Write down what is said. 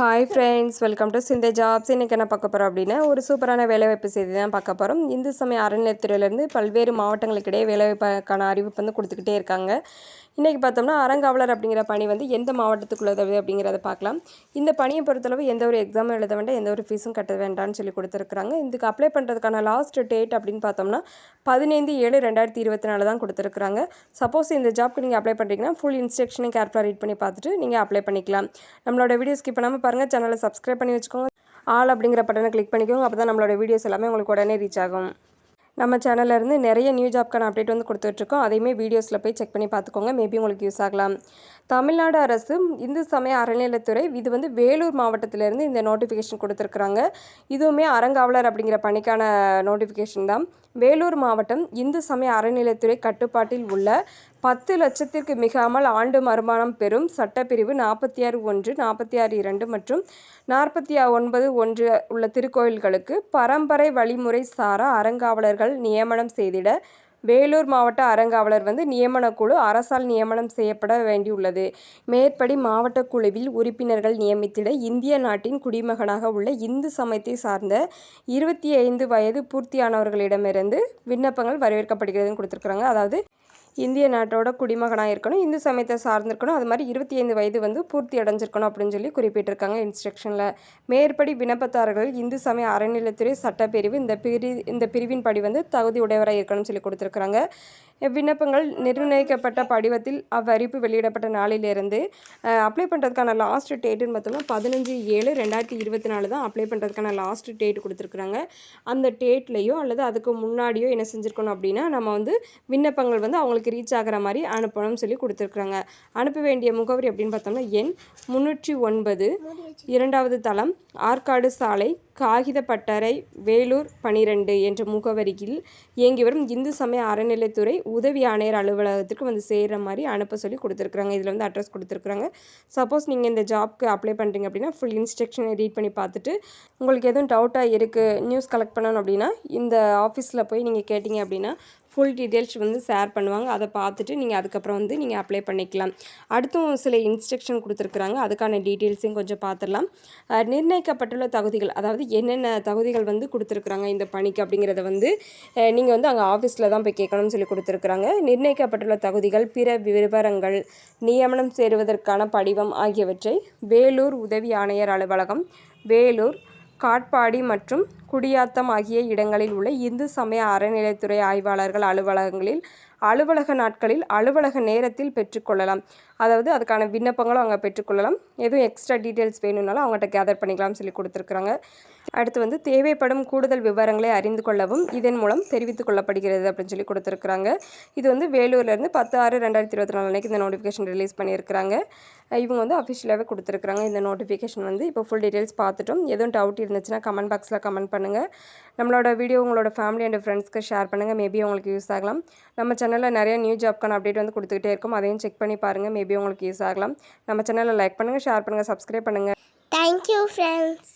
Hi friends welcome to சிந்தே jobs இன்றைக்கி என்ன பார்க்க போகிறோம் அப்படின்னா ஒரு சூப்பரான வேலைவாய்ப்பு செய்தி தான் பார்க்க போகிறோம் இந்து சமய அறநிலையத்துறையிலேருந்து பல்வேறு மாவட்டங்களுக்கு இடையே வேலைவாய்ப்புக்கான அறிவிப்பு வந்து கொடுத்துக்கிட்டே இருக்காங்க. இன்றைக்கி பார்த்தோம்னா அறங்காவலர் அப்படிங்கிற பணி வந்து எந்த மாவட்டத்துக்குள்ளது அப்படிங்கிறத பார்க்கலாம். இந்த பணியை பொறுத்தளவு எந்த ஒரு எக்ஸாமும் எழுத வேண்டாம் எந்த ஒரு ஃபீஸும் கட்ட வேண்டாம்னு சொல்லி கொடுத்துருக்குறாங்க. இதுக்கு அப்ளை பண்ணுறதுக்கான லாஸ்ட் டேட் அப்படின்னு பார்த்தோம்னா பதினைந்து ஏழு ரெண்டாயிரத்தி இருபத்தி நாலு தான் கொடுத்துருக்குறாங்க. சப்போஸ் இந்த ஜாப்க்கு நீங்கள் அப்ளை பண்ணுறீங்கன்னா ஃபுல் இன்ஸ்ட்ரக்ஷனை கேர்ஃபுல்லாக ரீட் பண்ணி பார்த்துட்டு நீங்கள் அப்ளை பண்ணிக்கலாம். நம்மளோட வீடியோ ஸ்கிப் பண்ணாமல் பாருங்கள் சேனலை சப்ஸ்கிரைப் பண்ணி வச்சுக்கோங்க. ஆல் அப்படிங்கிற பட்டனை கிளிக் பண்ணிக்கோங்க அப்போ தான் நம்மளோட வீடியோஸ் எல்லாமே உங்களுக்கு உடனே ரீச் ஆகும். நம்ம சேனல்ல இருந்து நிறைய நியூ ஜாப்க்கான அப்டேட் வந்து கொடுத்துட்ருக்கோம். அதையுமே வீடியோஸில் போய் செக் பண்ணி பார்த்துக்கோங்க. மேபி உங்களுக்கு யூஸ் ஆகலாம். தமிழ்நாடு அரசு இந்து சமய அறநிலையத்துறை இது வந்து வேலூர் மாவட்டத்திலேருந்து இந்த நோட்டிஃபிகேஷன் கொடுத்துருக்குறாங்க. இதுவுமே அறங்காவலர் அப்படிங்கிற பணிக்கான நோட்டிஃபிகேஷன் தான். வேலூர் மாவட்டம் இந்து சமய அறநிலையத்துறை கட்டுப்பாட்டில் உள்ள பத்து லட்சத்திற்கு மிகாமல் ஆண்டு வருமானம் பெறும் சட்டப்பிரிவு நாற்பத்தி ஆறு ஒன்று நாற்பத்தி ஆறு இரண்டு மற்றும் நாற்பத்தி ஒன்பது ஒன்று உள்ள திருக்கோயில்களுக்கு பரம்பரை வழிமுறை சாரா அறங்காவலர்கள் நியமனம் செய்திட வேலூர் மாவட்ட அறங்காவலர் வந்து நியமனக்குழு அரசால் நியமனம் செய்யப்பட வேண்டியுள்ளது. மேற்படி மாவட்ட குழுவில் உறுப்பினர்கள் நியமித்திட இந்திய நாட்டின் குடிமகனாக உள்ள இந்து சமயத்தை சார்ந்த இருபத்தி ஐந்து வயது பூர்த்தியானவர்களிடமிருந்து விண்ணப்பங்கள் வரவேற்கப்படுகிறதுன்னு கொடுத்துருக்குறாங்க. அதாவது இந்திய நாட்டோட குடிமகனாக இருக்கணும் இந்து சமயத்தை சார்ந்திருக்கணும். அது மாதிரி இருபத்தி ஐந்து வயது வந்து பூர்த்தி அடைஞ்சிருக்கணும் அப்படின்னு சொல்லி குறிப்பிட்டிருக்காங்க இன்ஸ்ட்ரக்ஷனில். மேற்படி விண்ணப்பதாரர்கள் இந்து சமய அறநிலையத்துறை சட்டப்பிரிவு இந்த பிரி இந்த பிரிவின் படி வந்து தகுதி உடையவராக இருக்கணும்னு சொல்லி கொடுத்துருக்குறாங்க. விண்ணப்பங்கள் நிர்ணயிக்கப்பட்ட படிவத்தில் அவ்வறிப்பு வெளியிடப்பட்ட நாளிலிருந்து அப்ளை பண்ணுறதுக்கான லாஸ்ட் டேட்டுன்னு பார்த்தோம்னா பதினஞ்சு ஏழு ரெண்டாயிரத்தி இருபத்தி நாலு தான் அப்ளை பண்ணுறதுக்கான லாஸ்ட் டேட் கொடுத்துருக்குறாங்க. அந்த டேட்லேயோ அல்லது அதுக்கு முன்னாடியோ என்ன செஞ்சுருக்கணும் அப்படின்னா நம்ம வந்து விண்ணப்பங்கள் வந்து அவங்களுக்கு ரீச் ஆகிற மாதிரி அனுப்பணும்னு சொல்லி கொடுத்துருக்குறாங்க. அனுப்ப வேண்டிய முகவரி அப்படின்னு பார்த்தோம்னா எண் முந்நூற்றி ஒன்பது இரண்டாவது தளம் ஆற்காடு சாலை காகிதப்பட்டறை வேலூர் பனிரெண்டு என்ற முகவரியில் இயங்கி வரும் இந்து சமய அறநிலைத்துறை உதவி ஆணையர் அலுவலகத்திற்கு வந்து சேர்கிற மாதிரி அனுப்ப சொல்லி கொடுத்துருக்குறாங்க. இதில் வந்து அட்ரஸ் கொடுத்துருக்குறாங்க. சப்போஸ் நீங்கள் இந்த ஜாப்க்கு அப்ளை பண்ணுறீங்க அப்படின்னா ஃபுல் இன்ஸ்ட்ரக்ஷனை ரீட் பண்ணி பார்த்துட்டு உங்களுக்கு எதுவும் டவுட்டாக இருக்குது நியூஸ் கலெக்ட் பண்ணணும் அப்படின்னா இந்த ஆஃபீஸில் போய் நீங்கள் கேட்டிங்க அப்படின்னா ஃபுல் டீட்டெயில்ஸ் வந்து ஷேர் பண்ணுவாங்க. அதை பார்த்துட்டு நீங்கள் அதுக்கப்புறம் வந்து நீங்கள் அப்ளை பண்ணிக்கலாம். அடுத்தும் சில இன்ஸ்ட்ரக்ஷன் கொடுத்துருக்குறாங்க. அதுக்கான டீட்டெயில்ஸையும் கொஞ்சம் பார்த்துடலாம். நிர்ணயிக்கப்பட்டுள்ள தகுதிகள் அதாவது என்னென்ன தகுதிகள் வந்து கொடுத்துருக்குறாங்க இந்த பணிக்கு அப்படிங்கிறத வந்து நீங்கள் வந்து அங்கே ஆஃபீஸில் தான் போய் கேட்கணும்னு சொல்லி கொடுத்துருக்குறாங்க. நிர்ணயிக்கப்பட்டுள்ள தகுதிகள் பிற விவரங்கள் நியமனம் சேருவதற்கான படிவம் ஆகியவற்றை வேலூர் உதவி ஆணையர் அலுவலகம் வேலூர் காட்பாடி மற்றும் குடியாத்தம் ஆகிய இடங்களில் உள்ள இந்து சமய அறநிலைத்துறை ஆய்வாளர்கள் அலுவலகங்களில் அலுவலக நாட்களில் அலுவலக நேரத்தில் பெற்றுக்கொள்ளலாம். அதாவது அதுக்கான விண்ணப்பங்களும் அங்கே பெற்றுக்கொள்ளலாம். எதுவும் எக்ஸ்ட்ரா டீட்டெயில்ஸ் வேணும்னாலும் அவங்ககிட்ட கேதர் பண்ணிக்கலாம்னு சொல்லி கொடுத்துருக்குறாங்க. அடுத்து வந்து தேவைப்படும் கூடுதல் விவரங்களை அறிந்து கொள்ளவும் இதன் மூலம் தெரிவித்துக் கொள்ளப்படுகிறது அப்படின்னு சொல்லி கொடுத்துருக்குறாங்க. இது வந்து வேலூர்லேருந்து பத்து ஆறு ரெண்டாயிரத்தி இருபத்தி நாலு அன்றைக்கி இந்த நோட்டிஃபிகேஷன் ரிலீஸ் பண்ணியிருக்கிறாங்க. இவங்க வந்து அஃபிஷியலாகவே கொடுத்துருக்குறாங்க. இந்த நோட்டிஃபிகேஷன் வந்து இப்போ ஃபுல் டீட்டெயில்ஸ் பார்த்துட்டோம். எதுவும் டவுட் இருந்துச்சுன்னா கமெண்ட் பாக்ஸில் கமெண்ட் பண்ணுங்கள் நம்மளோட வீடியோ உங்களோட ஃபேமிலி அண்ட் ஃப்ரெண்ட்ஸ்க்கு ஷேர் பண்ணுங்கள் மேபி உங்களுக்கு யூஸ் ஆகலாம். நம்ம சேனலில் நிறைய நியூ ஜாப்க்கான அப்டேட் வந்து கொடுத்துக்கிட்டே இருக்கும். அதையும் செக் பண்ணி பாருங்கள் மேபி உங்களுக்கு யூஸ் ஆகலாம். நம்ம சேனலில் லைக் பண்ணுங்கள் ஷேர் பண்ணுங்கள் சப்ஸ்கிரைப் பண்ணுங்கள் தேங்க்யூ ஃப்ரெண்ட்ஸ்